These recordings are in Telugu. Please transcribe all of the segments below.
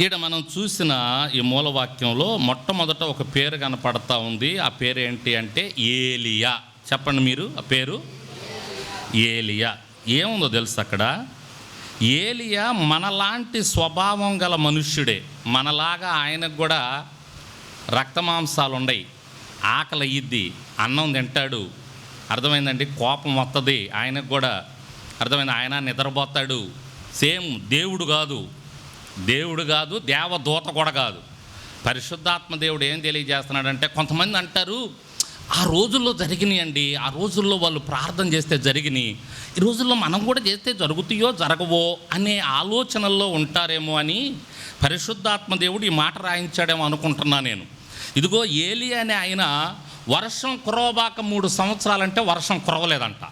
ఈడ మనం చూసిన ఈ మూలవాక్యంలో మొట్టమొదట ఒక పేరు కనపడతా ఉంది. ఆ పేరు ఏంటి అంటే ఏలియా. చెప్పండి మీరు ఆ పేరు? ఏలియా. ఏముందో తెలుసు అక్కడ? ఏలియా మనలాంటి స్వభావం గల మనుష్యుడే. మనలాగా ఆయనకు కూడా రక్తమాంసాలు ఉన్నాయి ఆకలి అయ్యిద్ది అన్నం తింటాడు. అర్థమైందండి? కోపం వస్తుంది ఆయనకు కూడా అర్థమైంది. ఆయన నిద్రపోతాడు. సేమ్ దేవుడు కాదు. దేవుడు కాదు దేవదూత కూడా కాదు. పరిశుద్ధాత్మ దేవుడు ఏం తెలియజేస్తున్నాడంటే కొంతమంది అంటారు ఆ రోజుల్లో జరిగినాయండి ఆ రోజుల్లో వాళ్ళు ప్రార్థన చేస్తే జరిగినాయి ఈ రోజుల్లో మనం కూడా చేస్తే జరుగుతాయో జరగవో అనే ఆలోచనల్లో ఉంటారేమో అని పరిశుద్ధాత్మ దేవుడు ఈ మాట రాయించాడేమో అనుకుంటున్నా నేను. ఇదిగో ఏలి అనే ఆయన వర్షం కురవబాక మూడు సంవత్సరాలంటే వర్షం కురవలేదంట.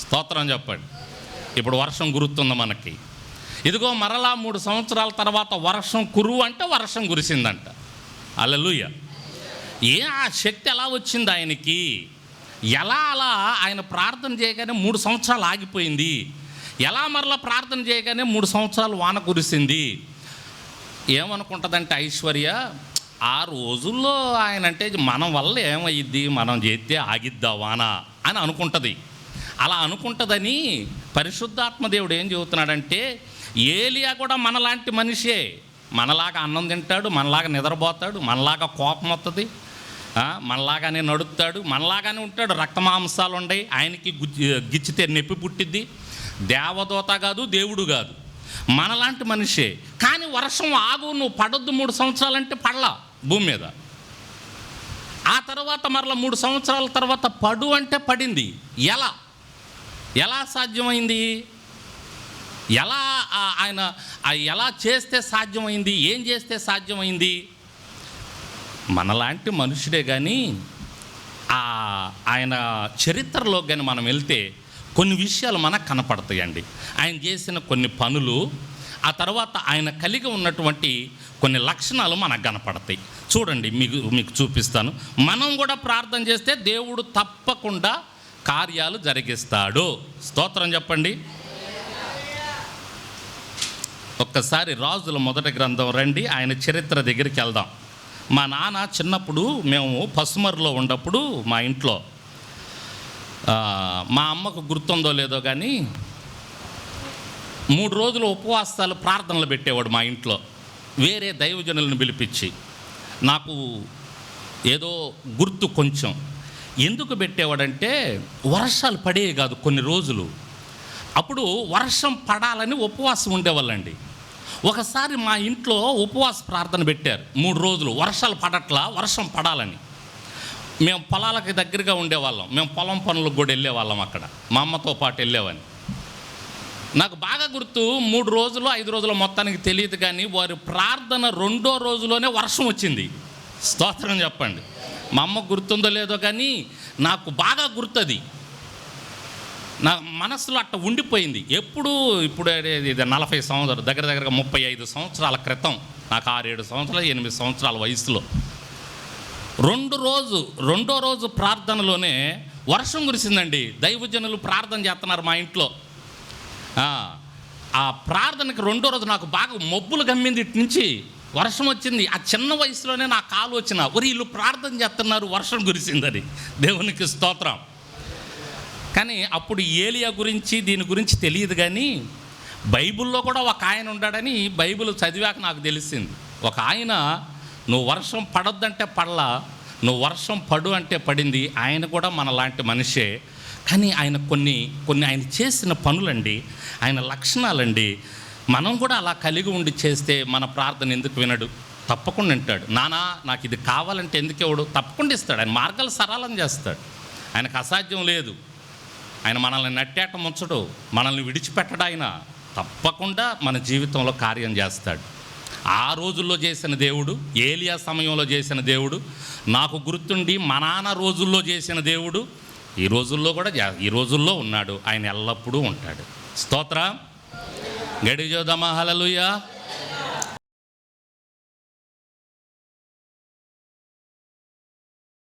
స్తోత్రం చెప్పండి. ఇప్పుడు వర్షం గుర్తుంది మనకి. ఇదిగో మరలా మూడు సంవత్సరాల తర్వాత వర్షం కురువు అంటే వర్షం కురిసిందంట. అల్లెలుయ్య ఏ ఆ శక్తి ఎలా వచ్చింది ఆయనకి? ఎలా అలా ఆయన ప్రార్థన చేయగానే మూడు సంవత్సరాలు ఆగిపోయింది. ఎలా మరలా ప్రార్థన చేయగానే మూడు సంవత్సరాలు వాన కురిసింది? ఏమనుకుంటుందంటే ఐశ్వర్య ఆ రోజుల్లో ఆయన అంటే మనం వల్ల ఏమయ్యిద్ది? మనం చేస్తే ఆగిద్దా వాన? అని అనుకుంటుంది. అలా అనుకుంటుందని పరిశుద్ధాత్మ దేవుడు ఏం చెబుతున్నాడంటే ఏలియా కూడా మనలాంటి మనిషే. మనలాగా అన్నం తింటాడు మనలాగా నిద్రపోతాడు మనలాగా కోపం వస్తుంది మనలాగానే నడుస్తాడు మనలాగానే ఉంటాడు. రక్తమాంసాలు ఉన్నాయి ఆయనకి గిచ్చితే నొప్పి పుట్టిద్ది. దేవదూత కాదు దేవుడు కాదు. మనలాంటి మనిషే. కానీ వర్షం ఆగు నువ్వు పడొద్దు మూడు సంవత్సరాలంటే పడలా భూమి మీద. ఆ తర్వాత మరలా మూడు సంవత్సరాల తర్వాత పడు అంటే పడింది. ఎలా? ఎలా సాధ్యమైంది? ఎలా ఆయన ఎలా చేస్తే సాధ్యమైంది ఏం చేస్తే సాధ్యమైంది? మనలాంటి మనుషుడే కానీ ఆ ఆయన చరిత్రలో కానీ మనం వెళ్తే కొన్ని విషయాలు మనకు కనపడతాయండి. ఆయన చేసిన కొన్ని పనులు ఆ తర్వాత ఆయన కలిగి ఉన్నటువంటి కొన్ని లక్షణాలు మనకు కనపడతాయి. చూడండి మీకు మీకు చూపిస్తాను. మనం కూడా ప్రార్థన చేస్తే దేవుడు తప్పకుండా కార్యాలు జరిగిస్తాడు. స్తోత్రం చెప్పండి. ఒక్కసారి రాజుల మొదటి గ్రంథం రండి ఆయన చరిత్ర దగ్గరికి వెళ్దాం. మా నాన్న చిన్నప్పుడు మేము పసుమర్లో ఉన్నప్పుడు మా ఇంట్లో మా అమ్మకు గుర్తుందో లేదో కానీ మూడు రోజులు ఉపవాసాలు ప్రార్థనలు పెట్టేవాడు మా ఇంట్లో. వేరే దైవజనులను పిలిపించి నాకు ఏదో గుర్తు కొంచెం. ఎందుకు పెట్టేవాడంటే వర్షాలు పడేవి కాదు కొన్ని రోజులు. అప్పుడు వర్షం పడాలని ఉపవాసం ఉండేవాళ్ళండి. ఒకసారి మా ఇంట్లో ఉపవాస ప్రార్థన పెట్టారు. మూడు రోజులు. వర్షాలు పడట్లా వర్షం పడాలని. మేము పొలాలకి దగ్గరగా ఉండేవాళ్ళం. మేము పొలం పనులకు కూడా వెళ్ళేవాళ్ళం అక్కడ. మా అమ్మతో పాటు వెళ్ళేవని నాకు బాగా గుర్తు మూడు రోజులు ఐదు రోజులు మొత్తానికి తెలియదు కానీ వారి ప్రార్థన రెండో రోజులోనే వర్షం వచ్చింది. స్తోత్రం చెప్పండి. మా అమ్మ గుర్తుందో లేదో కానీ నాకు బాగా గుర్తుంది. నా మనసులో అట్ట ఉండిపోయింది. ఎప్పుడు ఇప్పుడు ఇది- నలభై సంవత్సరాలు దగ్గర దగ్గరగా ముప్పై ఐదు సంవత్సరాల క్రితం నాకు ఆరేడు సంవత్సరాలు ఎనిమిది సంవత్సరాల వయసులో. రెండు రోజు రెండో రోజు ప్రార్థనలోనే వర్షం కురిసిందండి. దైవజనులు ప్రార్థన చేస్తున్నారు మా ఇంట్లో. ఆ, ప్రార్థనకి రెండో రోజు నాకు బాగా మబ్బులు గమ్మింది ఇటు నుంచి. వర్షం వచ్చింది. ఆ చిన్న వయసులోనే నా కాలు వచ్చిన ఒరి వీళ్ళు ప్రార్థన చేస్తున్నారు వర్షం కురిసిందని. దేవునికి స్తోత్రం. కానీ అప్పుడు ఏలియా గురించి దీని గురించి తెలియదు కానీ బైబిల్లో కూడా ఒక ఆయన ఉన్నాడని బైబిల్ చదివాక నాకు తెలిసింది. ఒక ఆయన నువ్వు వర్షం పడొద్దంటే పడలా నువ్వు వర్షం పడు అంటే పడింది ఆయన కూడా మనలాంటి మనిషే. కానీ ఆయన కొన్ని కొన్ని ఆయన చేసిన పనులండి ఆయన లక్షణాలండి. మనం కూడా అలా కలిగి ఉండి చేస్తే మన ప్రార్థన ఎందుకు వినడు? తప్పకుండా వింటాడు. నానా నాకు ఇది కావాలంటే ఎందుకు ఇవ్వడు తప్పకుండా ఇస్తాడు. ఆయన మార్గాలు సరళం చేస్తాడు. ఆయనకు అసాధ్యం లేదు. ఆయన మనల్ని నట్టేట ముంచడు మనల్ని విడిచిపెట్టడు ఆయన. తప్పకుండా మన జీవితంలో కార్యం చేస్తాడు. ఆ రోజుల్లో చేసిన దేవుడు ఏలియా సమయంలో చేసిన దేవుడు నాకు గుర్తుండి మా నాన్న రోజుల్లో చేసిన దేవుడు ఈ రోజుల్లో కూడా జా- ఈ రోజుల్లో ఉన్నాడు. ఆయన ఎల్లప్పుడూ ఉంటాడు. స్తోత్ర. గడిజోదమా హలలుయా